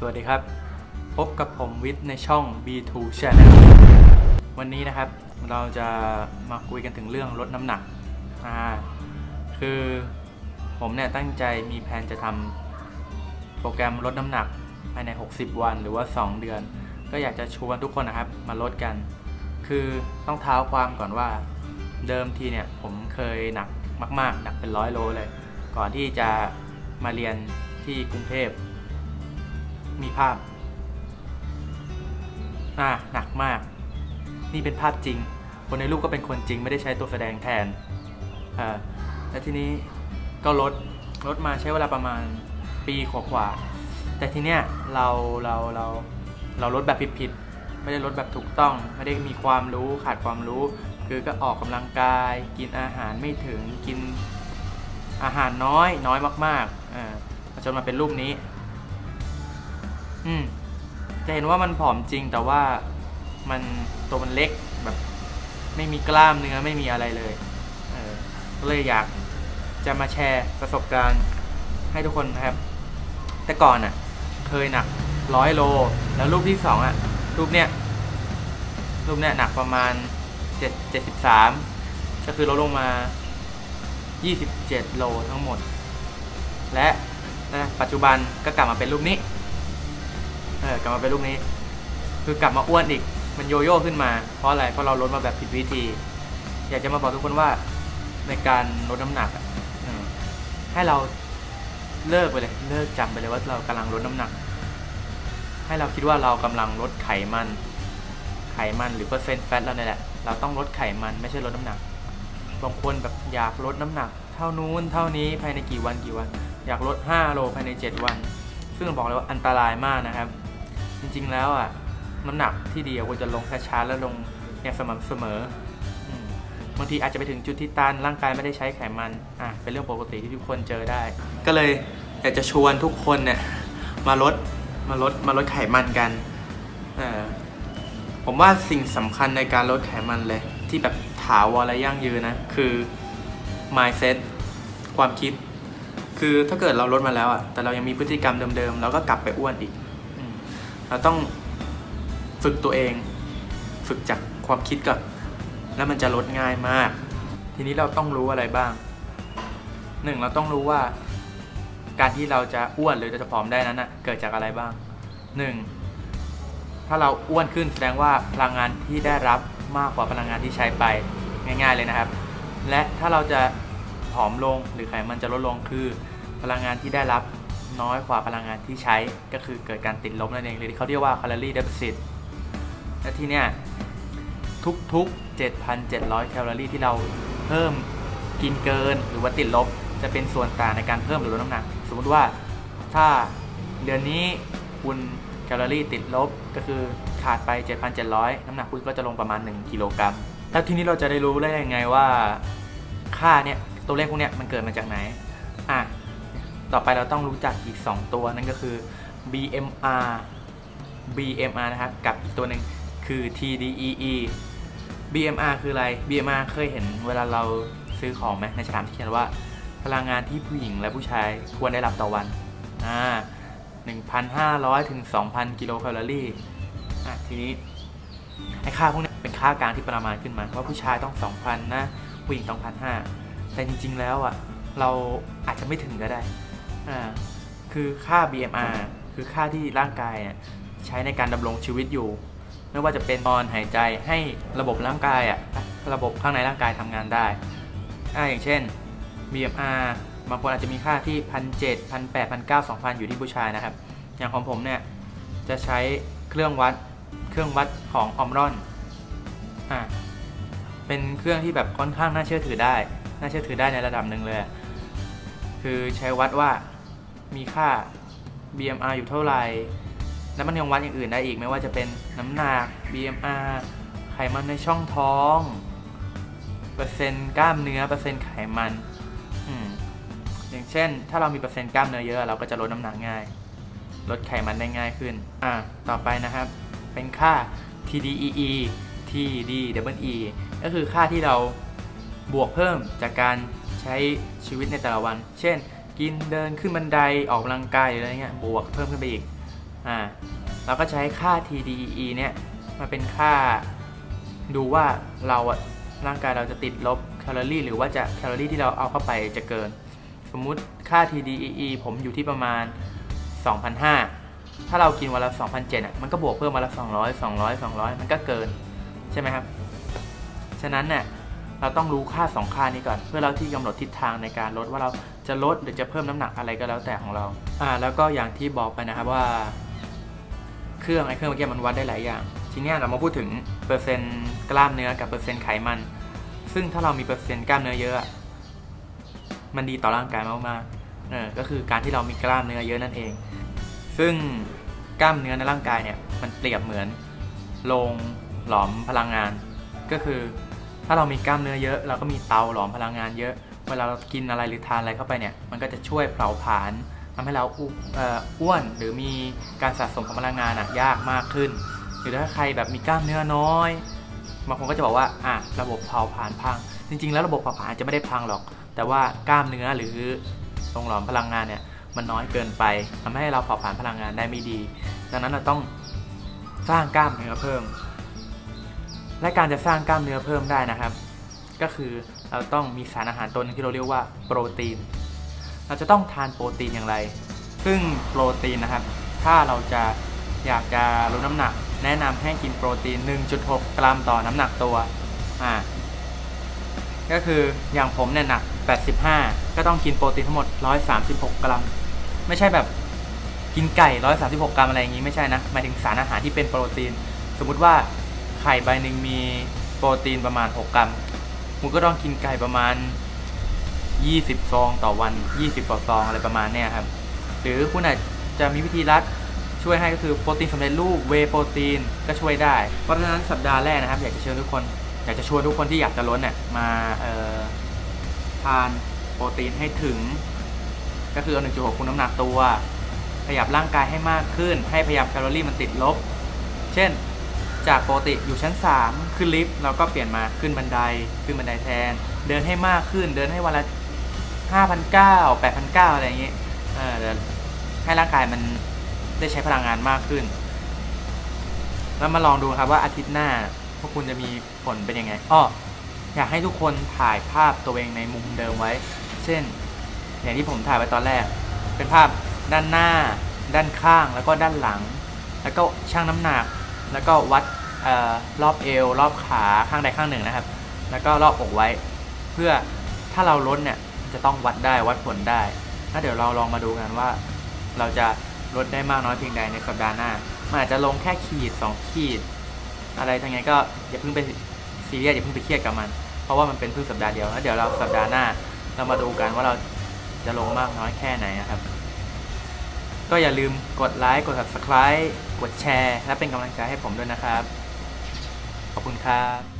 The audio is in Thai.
สวัสดีครับ พบกับผมวิทย์ในช่อง B2 Channel วันนี้นะครับเราจะมาคุยกันถึงเรื่องลดน้ำหนักอ่าคือผมเนี่ยตั้งใจมีแผนจะทำโปรแกรมลดน้ำหนักภายใน 60 วันหรือว่า 2 เดือน ก็อยากจะชวนทุกคนนะครับมาลดกัน คือต้องเท้าความก่อนว่าเดิมทีเนี่ยผมเคยหนักมาก ๆ หนักเป็นร้อยโลเลย ก่อนที่จะมาเรียนที่กรุงเทพ มีภาพ อ่า หนักมาก นี่เป็นภาพจริง คนในรูปก็เป็นคนจริงไม่ได้ใช้ตัวแสดงแทน อ่า แล้วทีนี้ก็ลด ลดมาใช้เวลาประมาณปีกว่าๆแต่ทีเนี้ยเรา เรา เรา เราลดแบบผิดๆ ไม่ได้ลดแบบถูกต้อง ไม่ได้มีความรู้ขาดความรู้ คือก็ออกกำลังกาย กินอาหารไม่ถึง กินอาหารน้อย น้อยมากๆ อ่าจนมาเป็นรูปนี้ อืมจะเห็นว่ามันผอมจริงแต่ว่ามันตัวมันเล็กแบบ ไม่มีกล้ามเนื้อไม่มีอะไรเลยเออก็เลยอยากจะมาแชร์ประสบการณ์ให้ทุกคนนะครับ แต่ก่อนอะ เคยหนักร้อยโล แล้วรูปที่สองอะ รูปเนี้ยรูปเนี้ยหนักประมาณเจ็ดเจ็ดสิบสามก็คือลดลงมา 27 โลทั้งหมด และนะปัจจุบันก็กลับมาเป็นรูปนี้ เออกลับมาเป็นรูปนี้ คือกลับมาอ้วนอีก มันโยโย่ขึ้นมา เพราะอะไร เพราะเราลดมาแบบผิดวิธี อยากจะมาบอกทุกคนว่าในการลดน้ำหนักอให้เราเลิกไปเลย เลิกจำไปเลยว่าเรากำลังลดน้ำหนัก ให้เราคิดว่าเรากำลังลดไขมัน ไขมันหรือเปอร์เซ็นต์แฟตเราเนี่ยแหละ เราต้องลดไขมันไม่ใช่ลดน้ำหนัก บางคนแบบอยากลดน้ำหนัก เท่านู้นเท่านี้ภายในกี่วันกี่วัน อยากลด 5 โลภายใน 7 วัน ซึ่งบอกเลยว่าอันตรายมากนะครับ จริงๆแล้วอะน้ำหนักที่ดีควรจะลงช้าๆแล้วลงอย่างสม่ำเสมอบางทีอาจจะไปถึงจุดที่ตันร่างกายไม่ได้ใช้ไขมันอะเป็นเรื่องปกติที่ทุกคนเจอได้ ก็เลยอยากจะชวนทุกคนเนี่ยมาลดมาลดมาลดไขมันกันเออผมว่าสิ่งสำคัญในการลดไขมันเลย ที่แบบถาวรและยั่งยืนนะ คือ mindset ความคิด คือถ้าเกิดเราลดมาแล้วอะแต่เรายังมีพฤติกรรมเดิมๆเราก็กลับไปอ้วนอีก เราต้องฝึกตัวเอง ฝึกจากความคิดก่อนแล้วมันจะลดง่ายมาก ทีนี้เราต้องรู้อะไรบ้างหนึ่งเราต้องรู้ว่า การที่เราจะอ้วนหรือจะผอมได้นั้นอะเกิดจากอะไรบ้างหนึ่งถ้าเราอ้วนขึ้นแสดงว่าพลังงานที่ได้รับมากกว่าพลังงานที่ใช้ไปง่าย ๆเลยนะครับ และถ้าเราจะผอมลงหรือไขมันจะลดลงคือ พลังงานที่ได้รับ น้อยกว่าพลังงานที่ใช้ก็คือเกิดการติดลบนั่นเองหรือที่เขาเรียกว่า calorie deficit และที่เนี้ยทุกๆ 7,700 แคลอรี่ที่เราเพิ่มกินเกินหรือว่าติดลบ จะเป็นส่วนต่างในการเพิ่มหรือลดน้ำหนัก สมมติว่าถ้าเดือนนี้คุณแคลอรี่ติดลบก็คือขาดไป 7,700 น้ำหนักคุณก็จะลงประมาณ 1 กิโลกรัม แล้วทีนี้เราจะได้รู้ได้ยังไงว่าค่าเนี่ยตัวเลขพวกเนี้ยมันเกิดมาจากไหน ต่อไปเราต้องรู้จักอีก 2 ตัวนั่นก็คือ BMR BMR นะครับกับอีกตัวหนึ่งคือ TDEE BMR คืออะไร BMR เคยเห็นเวลาเราซื้อของไหมในฉลากที่เขียนว่า พลังงานที่ผู้หญิงและผู้ชายควรได้รับต่อวันอ่า1,500 ถึง 2,000 กิโลแคลอรี่อะทีนี้ไอ้ค่าพวกนี้เป็นค่ากลางที่ประมาณขึ้นมาว่าผู้ชายต้อง 2,000 นะ ผู้หญิงต้อง1,500 แต่จริง ๆ แล้วอะเราอาจจะไม่ถึงก็ได้ อ่าคือค่า BMR คือค่าที่ร่างกายอะใช้ในการดำรงชีวิตอยู่ ไม่ว่าจะเป็นนอนหายใจให้ระบบร่างกายอะระบบข้างในร่างกายทำงานได้อ่าอย่างเช่น BMR บางคนอาจจะมีค่าที่พันเจ็ดพันแปดพันเก้าสองพันอยู่ที่ผู้ชายนะครับ อย่างของผมเนี่ยจะใช้เครื่องวัดเครื่องวัดของออมรอนอ่าเป็นเครื่องที่แบบค่อนข้างน่าเชื่อถือได้ น่าเชื่อถือได้ในระดับหนึ่งเลย คือใช้วัดว่า มีค่า BMR อยู่เท่าไหร่ แล้วมันยังวัดอย่างอื่นได้อีกไม่ว่าจะเป็นน้ำหนัก BMR ไขมันในช่องท้อง เปอร์เซ็นต์กล้ามเนื้อ เปอร์เซ็นต์ไขมันออย่างเช่น ถ้าเรามีเปอร์เซ็นต์กล้ามเนื้อเยอะ เราก็จะลดน้ำหนักง่าย ลดไขมันได้ง่ายขึ้น อ่า ต่อไปนะครับ เป็นค่า TDEE TDEE ก็คือค่าที่เราบวกเพิ่มจากการใช้ชีวิตในแต่ละวัน เช่น กินเดินขึ้นบันไดออกกำลังกายหรืออะไรเงี้ยบวกเพิ่มขึ้นไปอีกอ่าเราก็ใช้ค่า TDEE เนี่ยมาเป็นค่าดูว่าเราอะร่างกายเราจะติดลบแคลอรี่หรือว่าจะแคลอรี่ที่เราเอาเข้าไปจะเกิน สมมุติค่า TDEE ผมอยู่ที่ประมาณ 2,500 ถ้าเรากินวันละ2,007อะมันก็บวกเพิ่มวันละ 200 200 200 มันก็เกิน ใช่ไหมครับ ฉะนั้นเนี่ย เราต้องรู้ค่า 2 ค่านี้ก่อน เพื่อเราที่กำหนดทิศทางในการลดว่าเราจะลดหรือจะเพิ่มน้ำหนักอะไรก็แล้วแต่ของเราอ่าแล้วก็อย่างที่บอกไปนะครับว่า เครื่องไอเครื่องเมื่อกี้มันวัดได้หลายอย่าง ทีนี้เรามาพูดถึงเปอร์เซ็นต์กล้ามเนื้อกับเปอร์เซ็นต์ไขมัน ซึ่งถ้าเรามีเปอร์เซ็นต์กล้ามเนื้อเยอะอะมันดีต่อร่างกายมากๆเออก็คือการที่เรามีกล้ามเนื้อเยอะนั่นเอง ซึ่งกล้ามเนื้อในร่างกายเนี่ยมันเปรียบเหมือนโรงหลอมพลังงาน ก็คือ ถ้าเรามีกล้ามเนื้อเยอะเราก็มีเตาหลอมพลังงานเยอะ เวลาเรากินอะไรหรือทานอะไรเข้าไปเนี่ย มันก็จะช่วยเผาผลาญทำให้เราอ้วนหรือมีการสะสมของพลังงานอะยากมากขึ้น หรือถ้าใครแบบมีกล้ามเนื้อน้อยบางคนก็จะบอกว่าอะระบบเผาผลาญพัง จริง ๆ แล้วระบบเผาผลาญจะไม่ได้พังหรอก แต่ว่ากล้ามเนื้อหรือโรงหลอมพลังงานเนี่ยมันน้อยเกินไปทำให้เราเผาผลาญพลังงานได้ไม่ดี ดังนั้นเราต้องสร้างกล้ามเนื้อเพิ่ม และการจะสร้างกล้ามเนื้อเพิ่มได้นะครับ ก็คือเราต้องมีสารอาหารตัวหนึงที่เราเรียกว่าโปรตีน เราจะต้องทานโปรตีนอย่างไร ซึ่งโปรตีนนะครับ ถ้าเราจะอยากจะลดน้ำหนัก แนะนำให้กินโปรตีน 1.6 กรัมต่อน้ำหนักตัวอ่าก็คืออย่างผมเนี่ยหนัก 85 ก็ต้องกินโปรตีนทั้งหมด 136 กรัม ไม่ใช่แบบกินไก่ 136 กรัมอะไรอย่างนี้ไม่ใช่นะหมายถึงสารอาหารที่เป็นโปรตีน สมมุติว่า ข่ใบหนึ่งมีโปรตีนประมาณ 6 กรัมคุณก็ต้องกินไก่ประมาณ 20 ซองต่อวัน 20กว่าซองอะไรประมาณเนี้ยครับ หรือคุณอาจจะมีวิธีรัดช่วยให้ก็คือโปรตีนสำเร็จรูปเวโปรตีนก็ช่วยได้ เพราะฉะนั้นสัปดาห์แรกนะครับ อยากจะเชิญทุกคน อยากจะชวนทุกคนที่อยากจะลดเนี่ยมาทานโปรตีนให้ถึง ก็คือเอา1.6คูณน้ำหนักตัว ขยับร่างกายให้มากขึ้น ให้พยายามแคลอรี่มันติดลบ เช่น จากปกติอยู่ชั้น 3 ขึ้นลิฟต์เราก็เปลี่ยนมาขึ้นบันไดขึ้นบันไดแทน เดินให้มากขึ้นเดินให้วันละ5,900 8,900อะไรอย่างงี้เออเดให้ร่างกายมันได้ใช้พลังงานมากขึ้น แล้วมาลองดูครับว่าอาทิตย์หน้าพวกคุณจะมีผลเป็นยังไงอ้ออยากให้ทุกคนถ่ายภาพตัวเองในมุมเดิมไว้ เช่น อย่างที่ผมถ่ายไว้ตอนแรก เป็นภาพด้านหน้า ด้านข้างแล้วก็ด้านหลัง แล้วก็ชั่งน้ำหนัก แล้วก็วัดออรอบเอว รอบขาข้างใดข้างหนึ่งนะครับ แล้วก็รอบอกไว้ เพื่อถ้าเราลดเนี่ยจะต้องวัดได้วัดผลได้ถ้าเดี๋ยวเราลองมาดูกันว่า เราจะลดได้มากน้อยเพียงใดในสัปดาห์หน้ามันอาจจะลงแค่ขีด 2 ขีด อะไรทั้งไงก็อย่าเพิ่งไปซีเรียสอย่าเพิ่งไปเครียดกับมัน เพราะว่ามันเป็นเพิ่งสัปดาห์เดียวแล้วเดี๋ยวเราสัปดาห์หน้า เรามาดูกันว่าเราจะลงมากน้อยแค่ไหนนะครับ ก็อย่าลืมกดไลค์ กด subscribe กดแชร์ และเป็นกำลังใจให้ผมด้วยนะครับ ขอบคุณครับ